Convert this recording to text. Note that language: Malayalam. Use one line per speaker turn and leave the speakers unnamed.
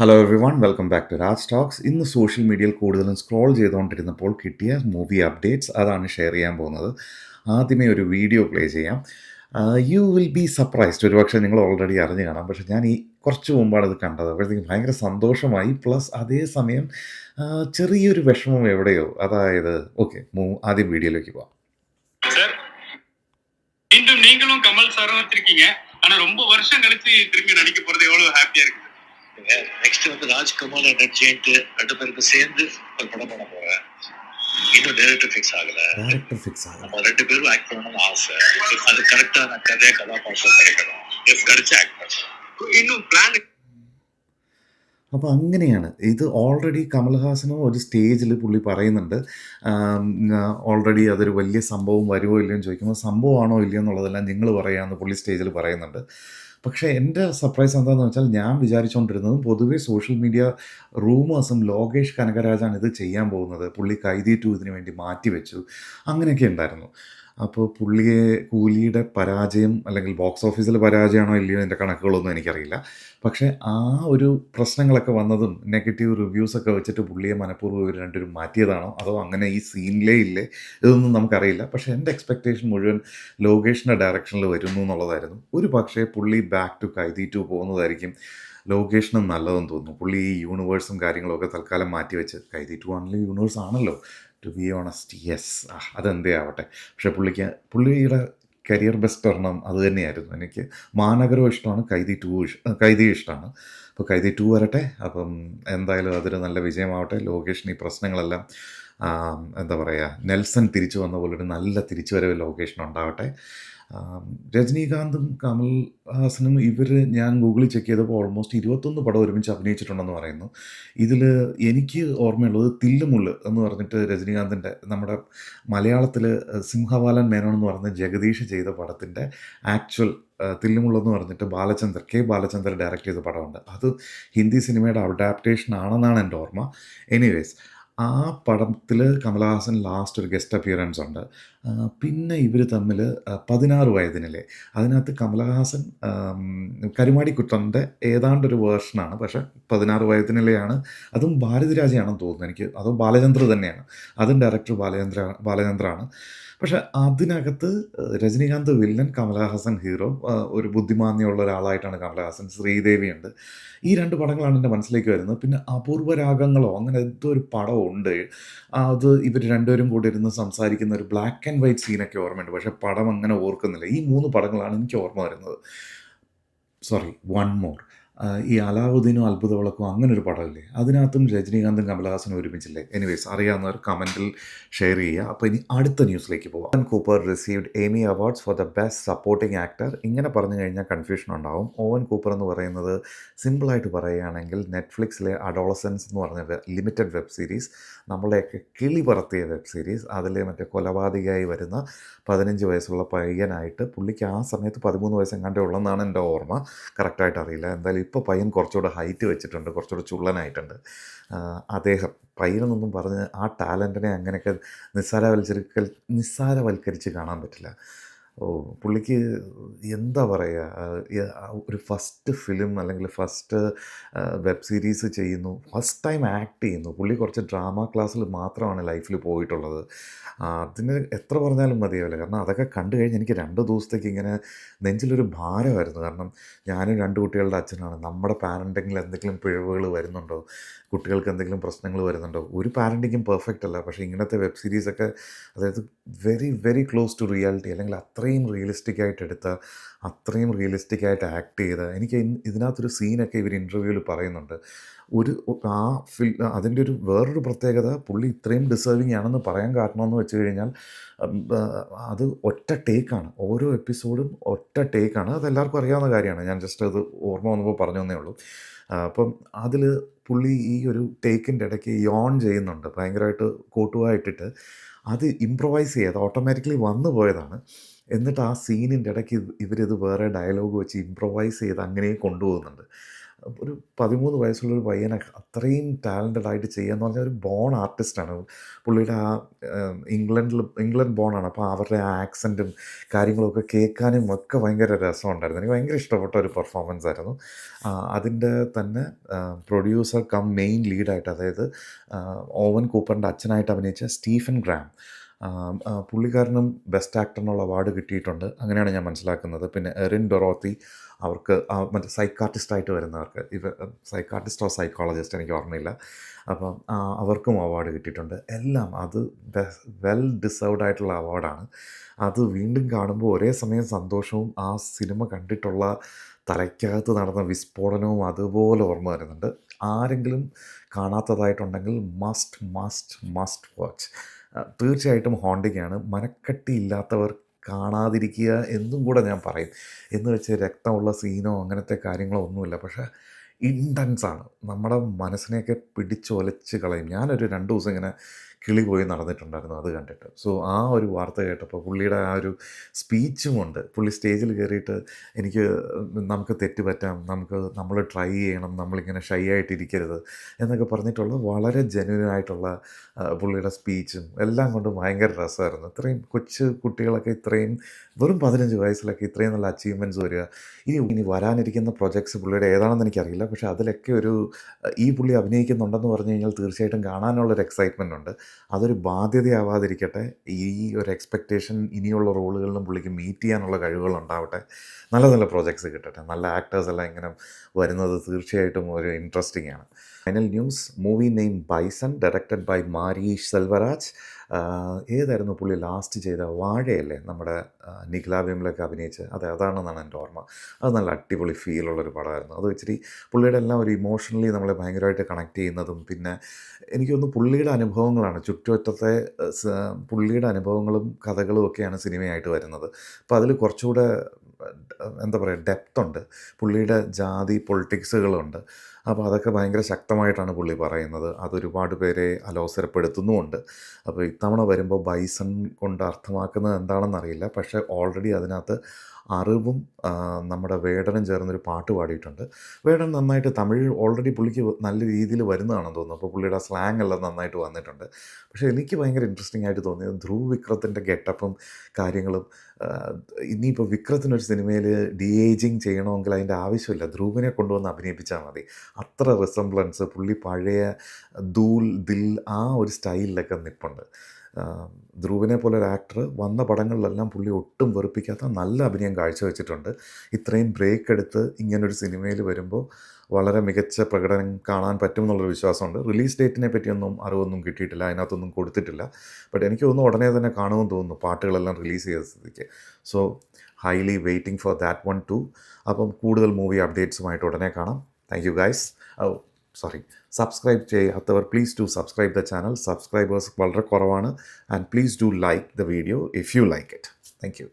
hello everyone welcome back to Raj talks ഇന്ന് സോഷ്യൽ മീഡിയയിൽ കൂടുതലും സ്ക്രോൾ ചെയ്തുകൊണ്ടിരുന്നപ്പോൾ കിട്ടിയ മൂവി അപ്ഡേറ്റ്സ് അതാണ് ഷെയർ ചെയ്യാൻ പോകുന്നത് ആദ്യമേ ഒരു വീഡിയോ പ്ലേ ചെയ്യാം യു വിൽ ബി സർപ്രൈസ്ഡ് ഒരുപക്ഷെ നിങ്ങൾ ഓൾറെഡി അറിഞ്ഞു കാണാം പക്ഷേ ഞാൻ ഈ കുറച്ച് മുമ്പാണ് ഇത് കണ്ടത് അപ്പോഴത്തേക്കും ഭയങ്കര സന്തോഷമായി പ്ലസ് അതേസമയം ആ, ചെറിയൊരു വിഷമം എവിടെയോ അതായത് ഓക്കെ ആദ്യം വീഡിയോയിലേക്ക് പോവാം
சார் மீண்டும் நீங்களும் கமல் சாரும் வச்சிருக்கீங்க ஆனா ரொம்ப வருஷம் கழிச்சு திரும்பி நடிக்க போறது எவ்வளவு ஹாப்பியா இருக்கு
நெக்ஸ்ட் வந்து ராஜ்குமார் நடிச்சுட்டு ரெண்டு பேருக்கு சேர்ந்து ஒரு படம் பண்ண போறேன் இன்னும் டைரக்டர் ஃபிக்ஸ் ஆகல
ഡയറക്ടർ ഫിക്സ് ആകും
நம்ம ரெண்டு பேரும் ஆக்ட் பண்ணணும்னு ஆசை அது கரெக்டான கதையா கதாபாத்திரம் கிடைக்கணும் எஸ் கிடைச்சு ஆக்ட் பண்ணணும்
இன்னும் பிளான்
അപ്പോൾ അങ്ങനെയാണ് ഇത് ഓൾറെഡി കമൽഹാസനും ഒരു സ്റ്റേജിൽ പുള്ളി പറയുന്നുണ്ട് ഓൾറെഡി അതൊരു വലിയ സംഭവം വരുമോ ഇല്ലയോ എന്ന് ചോദിക്കുമ്പോൾ സംഭവമാണോ ഇല്ലയോ എന്നുള്ളതെല്ലാം നിങ്ങൾ പറയാമെന്ന് പുള്ളി സ്റ്റേജിൽ പറയുന്നുണ്ട് പക്ഷേ എന്റെ സർപ്രൈസ് എന്താണെന്ന് വെച്ചാൽ ഞാൻ വിചാരിച്ചുകൊണ്ടിരുന്നത് പൊതുവേ സോഷ്യൽ മീഡിയ റൂമേഴ്സും ലോകേഷ് കനകരാജാണ് ഇത് ചെയ്യാൻ പോകുന്നത്. പുള്ളി കൈതീറ്റു ഇതിനു വേണ്ടി മാറ്റിവെച്ചു. അങ്ങനെയൊക്കെ ഉണ്ടായിരുന്നു. അപ്പോൾ പുള്ളിയെ കൂലിയുടെ പരാജയം അല്ലെങ്കിൽ ബോക്സ് ഓഫീസിൽ പരാജയമാണോ ഇല്ലയോ എന്റെ കണക്കുകളൊന്നും എനിക്കറിയില്ല. പക്ഷേ ആ ഒരു പ്രശ്നങ്ങളൊക്കെ വന്നതും നെഗറ്റീവ് റിവ്യൂസൊക്കെ വെച്ചിട്ട് പുള്ളിയെ മനഃപൂർവം ഇവർ രണ്ടുപേരും മാറ്റിയതാണോ? അതോ അങ്ങനെ ഈ സീനിലേ ഇല്ലേ? ഇതൊന്നും നമുക്കറിയില്ല. പക്ഷേ എന്റെ എക്സ്പെക്റ്റേഷൻ മുഴുവൻ ലോകേഷിന്റെ ഡയറക്ഷനിൽ വരുന്നു എന്നുള്ളതായിരുന്നു. ഒരു പക്ഷേ പുള്ളി ബാക്ക് ടു കൈതി ടു പോകുന്നതായിരിക്കും. ലോകേഷിനും നല്ലതെന്ന് തോന്നുന്നു. പുള്ളി ഈ യൂണിവേഴ്സും കാര്യങ്ങളൊക്കെ തൽക്കാലം മാറ്റി വെച്ച് കൈതി ടു ആണെങ്കിലും യൂണിവേഴ്സ് ആണല്ലോ. ടു ബി ഓണസ്റ്റ് യെസ് അതെന്തേ ആവട്ടെ പക്ഷേ പുള്ളിക്ക് പുള്ളിയുടെ കരിയർ ബെസ്റ്റ് ഒരെണ്ണം അത് തന്നെയായിരുന്നു. എനിക്ക് മാനഗരവും ഇഷ്ടമാണ് കൈതി ടു കൈതി ഇഷ്ടമാണ്. അപ്പോൾ കൈതി ടു വരട്ടെ. അപ്പം എന്തായാലും അതൊരു നല്ല വിജയമാവട്ടെ. ലോകേഷിന് ഈ പ്രശ്നങ്ങളെല്ലാം എന്താ പറയുക നെൽസൺ തിരിച്ചു വന്ന പോലെ ഒരു നല്ല തിരിച്ചുവരവ് ലൊക്കേഷൻ ഉണ്ടാവട്ടെ. രജനീകാന്തും കമൽ ഹാസനും ഇവർ ഞാൻ ഗൂഗിളിൽ ചെക്ക് ചെയ്തപ്പോൾ ഓൾമോസ്റ്റ് ഇരുപത്തൊന്ന് പടം ഒരുമിച്ച് അഭിനയിച്ചിട്ടുണ്ടെന്ന് പറയുന്നു. ഇതിൽ എനിക്ക് ഓർമ്മയുള്ളത് തില്ലുമുള്ള് എന്ന് പറഞ്ഞിട്ട് രജനീകാന്തിന്റെ നമ്മുടെ മലയാളത്തിൽ സിംഹവാലൻ മേനോൻ എന്ന് പറഞ്ഞ ജഗദീഷ് ചെയ്ത പടത്തിന്റെ ആക്ച്വൽ തില്ലുമുള്ളെന്ന് പറഞ്ഞിട്ട് ബാലചന്ദ്രൻ കെ ബാലചന്ദ്രൻ ഡയറക്റ്റ് ചെയ്ത പടമുണ്ട്. അത് ഹിന്ദി സിനിമയുടെ അഡാപ്റ്റേഷൻ ആണെന്നാണ് എന്റെ ഓർമ്മ. എനിവേസ് ആ പടത്തിൽ കമലഹാസൻ ലാസ്റ്റ് ഒരു ഗസ്റ്റ് അപ്പിയറൻസ് ഉണ്ട്. പിന്നെ ഇവർ തമ്മിൽ പതിനാറ് വയതിനിലെ. അതിനകത്ത് കമലഹാസൻ കരുമാടിക്കുട്ടന്റെ ഏതാണ്ടൊരു വേർഷനാണ്. പക്ഷേ പതിനാറ് വയതിനിലെയാണ്. അതും ഭാരതിരാജയാണെന്ന് തോന്നുന്നു എനിക്ക്. അതോ ബാലചന്ദ്ര തന്നെയാണ്. അതും ഡയറക്ടർ ബാലചന്ദ്ര ബാലചന്ദ്രാണ്. പക്ഷെ അതിനകത്ത് രജനീകാന്ത് വില്ലൻ കമലഹാസൻ ഹീറോ ഒരു ബുദ്ധിമാന്യമുള്ള ഒരാളായിട്ടാണ് കമലഹാസൻ. ശ്രീദേവിയുണ്ട്. ഈ രണ്ട് പടങ്ങളാണ് എന്റെ മനസ്സിലേക്ക് വരുന്നത്. പിന്നെ അപൂർവ രാഗങ്ങളോ അങ്ങനെ എന്തോ ഒരു പടമുണ്ട്. അത് ഇവർ രണ്ടുപേരും കൂടി ഇരുന്ന് സംസാരിക്കുന്ന ഒരു ബ്ലാക്ക് ആൻഡ് വൈറ്റ് സീനൊക്കെ ഓർമ്മയുണ്ട്. പക്ഷേ പടം അങ്ങനെ ഓർക്കുന്നില്ല. ഈ മൂന്ന് പടങ്ങളാണ് എനിക്ക് ഓർമ്മ വരുന്നത്. സോറി വൺ മോർ ഈ അലാവുദ്ദീനും അത്ഭുത വിളക്കും അങ്ങനെ ഒരു പടമില്ലേ? അതിനകത്തും രജനീകാന്തും കമലഹാസനും ഒരുമിച്ചില്ലേ? എനിവേസ് അറിയാവുന്നവർ കമന്റിൽ ഷെയർ ചെയ്യുക. അപ്പോൾ ഇനി അടുത്ത ന്യൂസിലേക്ക് പോകാം Cooper received Emmy awards for the best supporting actor ഇങ്ങനെ പറഞ്ഞു കഴിഞ്ഞാൽ കൺഫ്യൂഷൻ ഉണ്ടാവും. ഓവൻ കൂപ്പർ എന്ന് പറയുന്നത് സിമ്പിളായിട്ട് പറയുകയാണെങ്കിൽ നെറ്റ്ഫ്ലിക്സിലെ അഡോളസൻസ് എന്ന് പറഞ്ഞ ലിമിറ്റഡ് വെബ് സീരീസ് നമ്മളെയൊക്കെ കിളി പറത്തിയ വെബ് സീരീസ് അതിൽ മറ്റേ കൊലപാതകയായി വരുന്ന പതിനഞ്ച് വയസ്സുള്ള പയ്യനായിട്ട് പുള്ളിക്ക് ആ സമയത്ത് പതിമൂന്ന് വയസ്സെങ്ങാണ്ടേ ഉള്ളെന്നാണ് എന്റെ ഓർമ്മ. കറക്റ്റായിട്ട് അറിയില്ല. എന്തായാലും ഇപ്പോൾ പയ്യൻ കുറച്ചുകൂടെ ഹൈറ്റ് വെച്ചിട്ടുണ്ട് കുറച്ചുകൂടെ ചുള്ളനായിട്ടുണ്ട്. അദ്ദേഹം പയ്യനെന്നൊന്നും പറഞ്ഞ് ആ ടാലന്റിനെ അങ്ങനെയൊക്കെ നിസ്സാരവൽക്കരിക്കൽ നിസ്സാരവൽക്കരിച്ച് കാണാൻ പറ്റില്ല. ഓ പുള്ളിക്ക് എന്താ പറയുക ഒരു ഫസ്റ്റ് ഫിലിം അല്ലെങ്കിൽ ഫസ്റ്റ് വെബ് സീരീസ് ചെയ്യുന്നു ഫസ്റ്റ് ടൈം ആക്ട് ചെയ്യുന്നു. പുള്ളി കുറച്ച് ഡ്രാമ ക്ലാസ്സിൽ മാത്രമാണ് ലൈഫിൽ പോയിട്ടുള്ളത്. അതിന് എത്ര പറഞ്ഞാലും മതിയാവില്ല. കാരണം അതൊക്കെ കണ്ടു കഴിഞ്ഞ് എനിക്ക് രണ്ട് ദിവസത്തേക്ക് ഇങ്ങനെ നെഞ്ചിലൊരു ഭാരമായിരുന്നു. കാരണം ഞാനും രണ്ട് കുട്ടികളുടെ അച്ഛനാണ്. നമ്മുടെ പാരന്റിങ്ങിൽ എന്തെങ്കിലും പിഴവുകൾ വരുന്നുണ്ടോ? കുട്ടികൾക്ക് എന്തെങ്കിലും പ്രശ്നങ്ങൾ വരുന്നുണ്ടോ? ഒരു പാരന്റിങ്ങും പെർഫെക്റ്റ് അല്ല. പക്ഷേ ഇങ്ങനത്തെ വെബ് സീരീസൊക്കെ അതായത് very very close to reality അല്ലെങ്കിൽ അത്രയും റിയലിസ്റ്റിക് ആയിട്ട് എടുത്ത അത്രയും റിയലിസ്റ്റിക് ആയിട്ട് ആക്ട് ചെയ്ത എനിക്ക് ഇതിനകത്തൊരു സീനൊക്കെ ഇവർ ഇന്റർവ്യൂവിൽ പറയുന്നുണ്ട്. ഒരു ആ ഫിൽ അതിന്റെ ഒരു വേറൊരു പ്രത്യേകത പുള്ളി ഇത്രയും ഡിസേർവിങ് ആണെന്ന് പറയാൻ കാരണമെന്ന് വെച്ച് കഴിഞ്ഞാൽ അത് ഒറ്റ ടേക്കാണ് ഓരോ എപ്പിസോഡും ഒറ്റ ടേക്കാണ് അത് എല്ലാവർക്കും അറിയാവുന്ന കാര്യമാണ്. ഞാൻ ജസ്റ്റ് അത് ഓർമ്മ വന്നപ്പോൾ പറഞ്ഞു തന്നേ ഉള്ളൂ. അപ്പം അതിൽ പുള്ളി ഈ ഒരു ടേക്കിന്റെ ഇടയ്ക്ക് യോൺ ചെയ്യുന്നുണ്ട്. ഭയങ്കരമായിട്ട് കോട്ടുവായിട്ടിട്ട്. അത് ഇമ്പ്രവൈസ് ചെയ്യാതെ ഓട്ടോമാറ്റിക്കലി വന്നു പോയതാണ്. എന്നിട്ട് ആ സീനിന്റെ ഇടയ്ക്ക് ഇവരിത് വേറെ ഡയലോഗ് വെച്ച് ഇമ്പ്രവൈസ് ചെയ്ത് അങ്ങനെ കൊണ്ടുപോകുന്നുണ്ട്. ഒരു പതിമൂന്ന് വയസ്സുള്ള ഒരു പയ്യനെ അത്രയും ടാലന്റഡ് ആയിട്ട് ചെയ്യാന്ന് പറഞ്ഞാൽ ഒരു ബോൺ ആർട്ടിസ്റ്റാണ്. പുള്ളിയുടെ ആ ഇംഗ്ലണ്ടിൽ ഇംഗ്ലണ്ട് ബോണാണ്. അപ്പോൾ അവരുടെ ആ ആക്സെന്റും കാര്യങ്ങളൊക്കെ കേൾക്കാനും ഒക്കെ ഭയങ്കര രസമുണ്ടായിരുന്നു. എനിക്ക് ഭയങ്കര ഇഷ്ടപ്പെട്ട ഒരു പെർഫോമൻസ് ആയിരുന്നു. അതിന്റെ തന്നെ പ്രൊഡ്യൂസർ കം മെയിൻ ലീഡായിട്ട് അതായത് ഓവൻ കൂപ്പറിന്റെ അച്ഛനായിട്ട് അഭിനയിച്ച സ്റ്റീഫൻ ഗ്രാം. പുള്ളിക്കാരനും ബെസ്റ്റ് ആക്ടറിനുള്ള അവാർഡ് കിട്ടിയിട്ടുണ്ട്. അങ്ങനെയാണ് ഞാൻ മനസ്സിലാക്കുന്നത്. പിന്നെ എറിൻ ഡൊറോത്തി അവർക്ക് മറ്റേ സൈക്കാർട്ടിസ്റ്റായിട്ട് വരുന്നവർക്ക് ഇവ സൈക്കാർട്ടിസ്റ്റോ സൈക്കോളജിസ്റ്റ് എനിക്ക് ഓർമ്മയില്ല. അപ്പം അവർക്കും അവാർഡ് കിട്ടിയിട്ടുണ്ട്. എല്ലാം അത് വെൽ ഡിസേർവ്ഡ് ആയിട്ടുള്ള അവാർഡാണ്. അത് വീണ്ടും കാണുമ്പോൾ ഒരേ സമയം സന്തോഷവും ആ സിനിമ കണ്ടിട്ടുള്ള തലയ്ക്കകത്ത് നടന്ന വിസ്ഫോടനവും അതുപോലെ ഓർമ്മ വരുന്നുണ്ട്. ആരെങ്കിലും കാണാത്തതായിട്ടുണ്ടെങ്കിൽ മസ്റ്റ്, മസ്റ്റ്, മസ്റ്റ് വാച്ച്. തീർച്ചയായിട്ടും ഹോണ്ടയ്ക്കാണ് മനക്കട്ടി ഇല്ലാത്തവർ കാണാതിരിക്കുക എന്നും കൂടെ ഞാൻ പറയും. എന്ന് വെച്ച് രക്തമുള്ള സീനോ അങ്ങനത്തെ കാര്യങ്ങളോ ഒന്നുമില്ല. പക്ഷേ ഇന്റൻസാണ്. നമ്മുടെ മനസ്സിനെയൊക്കെ പിടിച്ചൊലച്ച് കളയും. ഞാനൊരു രണ്ട് ദിവസം ഇങ്ങനെ കിളി പോയി നടന്നിട്ടുണ്ടായിരുന്നു അത് കണ്ടിട്ട്. സോ ആ ഒരു വാർത്ത കേട്ടപ്പോൾ പുള്ളിയുടെ ആ ഒരു സ്പീച്ചും ഉണ്ട് പുള്ളി സ്റ്റേജിൽ കയറിയിട്ട് എനിക്ക് നമുക്ക് തെറ്റ് പറ്റാം. നമുക്ക് നമ്മൾ ട്രൈ ചെയ്യണം. നമ്മളിങ്ങനെ ഷൈ ആയിട്ടിരിക്കരുത് എന്നൊക്കെ പറഞ്ഞിട്ടുള്ള വളരെ ജെന്യുയിൻ ആയിട്ടുള്ള പുള്ളിയുടെ സ്പീച്ചും എല്ലാം കൊണ്ടും ഭയങ്കര രസമായിരുന്നു. ഇത്രയും കൊച്ചു കുട്ടികളൊക്കെ ഇത്രയും വെറും 15 വയസ്സിലൊക്കെ ഇത്രയും നല്ല അച്ചീവ്മെന്റ്സ് വരിക. ഇനി ഇനി വരാനിരിക്കുന്ന പ്രൊജക്ട്സ് പുള്ളിയുടെ ഏതാണെന്ന് എനിക്കറിയില്ല. പക്ഷേ അതിലൊക്കെ ഒരു ഈ പുള്ളി അഭിനയിക്കുന്നുണ്ടെന്ന് പറഞ്ഞു കഴിഞ്ഞാൽ തീർച്ചയായിട്ടും കാണാനുള്ളൊരു എക്സൈറ്റ്മെന്റ് ഉണ്ട്. അതൊരു ബാധ്യതയാവാതിരിക്കട്ടെ. ഈ ഒരു എക്സ്പെക്റ്റേഷൻ ഇനിയുള്ള റോളുകളിലും പുള്ളിക്ക് മീറ്റ് ചെയ്യാനുള്ള കഴിവുകൾ ഉണ്ടാവട്ടെ. നല്ല നല്ല പ്രോജക്ട്സ് കിട്ടട്ടെ. നല്ല ആക്ടേഴ്സ് എല്ലാം ഇങ്ങനെ വരുന്നത് തീർച്ചയായിട്ടും ഒരു ഇൻട്രസ്റ്റിംഗ് ആണ്. Final news movie name Bison directed by Mari Selvaraj. ഏതായിരുന്നു പുള്ളി ലാസ്റ്റ് ചെയ്ത വാഴയല്ലേ നമ്മുടെ ആഹ്, നിഖില വിമലൊക്കെ അഭിനയിച്ച് അതെ അതാണെന്നാണ് എന്റെ ഓർമ്മ. അത് നല്ല അടിപൊളി ഫീലുള്ളൊരു പടമായിരുന്നു. അത് ഇച്ചിരി പുള്ളിയുടെ എല്ലാം ഒരു ഇമോഷണലി നമ്മളെ ഭയങ്കരമായിട്ട് കണക്ട് ചെയ്യുന്നതും പിന്നെ എനിക്കൊന്ന് പുള്ളിയുടെ അനുഭവങ്ങളാണ് ചുറ്റുവറ്റത്തെ പുള്ളിയുടെ അനുഭവങ്ങളും കഥകളും ഒക്കെയാണ് സിനിമയായിട്ട് വരുന്നത്. അപ്പോൾ അതിൽ കുറച്ചുകൂടെ എന്താ പറയുക ഡെപ്തുണ്ട്. പുള്ളിയുടെ ജാതി പൊളിറ്റിക്സുകളുണ്ട്. അപ്പോൾ അതൊക്കെ ഭയങ്കര ശക്തമായിട്ടാണ് പുള്ളി പറയുന്നത്. അതൊരുപാട് പേരെ അലോസരപ്പെടുത്തുന്നുമുണ്ട്. അപ്പോൾ ഇത്തവണ വരുമ്പോൾ ബൈസൺ കൊണ്ട് അർത്ഥമാക്കുന്നത് എന്താണെന്നറിയില്ല. പക്ഷേ ഓൾറെഡി അതിനകത്ത് അറിവും നമ്മുടെ വേടനും ചേർന്നൊരു പാട്ട് പാടിയിട്ടുണ്ട്. വേടൻ നന്നായിട്ട് തമിഴ് ഓൾറെഡി പുള്ളിക്ക് നല്ല രീതിയിൽ വരുന്നതാണെന്ന് തോന്നുന്നു. അപ്പോൾ പുള്ളിയുടെ സ്ലാങ് എല്ലാം നന്നായിട്ട് വന്നിട്ടുണ്ട്. പക്ഷേ എനിക്ക് ഭയങ്കര ഇൻട്രസ്റ്റിംഗ് ആയിട്ട് തോന്നിയത് ധ്രുവ് വിക്രത്തിന്റെ ഗെറ്റപ്പും കാര്യങ്ങളും ഇനിയിപ്പോൾ വിക്രത്തിനൊരു സിനിമയിൽ ഡി ഏജിങ് ചെയ്യണമെങ്കിൽ അതിന്റെ ആവശ്യമില്ല. ധ്രുവിനെ കൊണ്ടുവന്ന് അഭിനയിപ്പിച്ചാൽ മതി. അത്ര റിസംബ്ലൻസ് പുള്ളി പഴയ ദൂൽ ദിൽ ആ ഒരു സ്റ്റൈലിലൊക്കെ നിൽപ്പുണ്ട്. ധ്രുവിനെ പോലെ ഒരു ആക്ടർ വന്ന പടങ്ങളിലെല്ലാം പുള്ളി ഒട്ടും വെറുപ്പിക്കാത്ത നല്ല അഭിനയം കാഴ്ചവെച്ചിട്ടുണ്ട്. ഇത്രയും ബ്രേക്ക് എടുത്ത് ഇങ്ങനൊരു സിനിമയിൽ വരുമ്പോൾ വളരെ മികച്ച പ്രകടനം കാണാൻ പറ്റും എന്നുള്ളൊരു വിശ്വാസമുണ്ട്. റിലീസ് ഡേറ്റിനെ പറ്റിയൊന്നും അറിവൊന്നും കിട്ടിയിട്ടില്ല. അതിനകത്തൊന്നും കൊടുത്തിട്ടില്ല. ബട്ട് എനിക്ക് തോന്നുന്നു ഉടനെ തന്നെ കാണുമെന്ന് തോന്നുന്നു. പാട്ടുകളെല്ലാം റിലീസ് ചെയ്ത സ്ഥിതിക്ക്. So highly waiting for that one too. അപ്പം കൂടുതൽ മൂവി അപ്ഡേറ്റ്സുമായിട്ട് ഉടനെ കാണാം. Thank you guys. Oh sorry subscribe ചെയ്യാത്തവർ please do subscribe the channel. Subscribers വളരെ കുറവാണ്. And please do like the video if you like it. Thank you.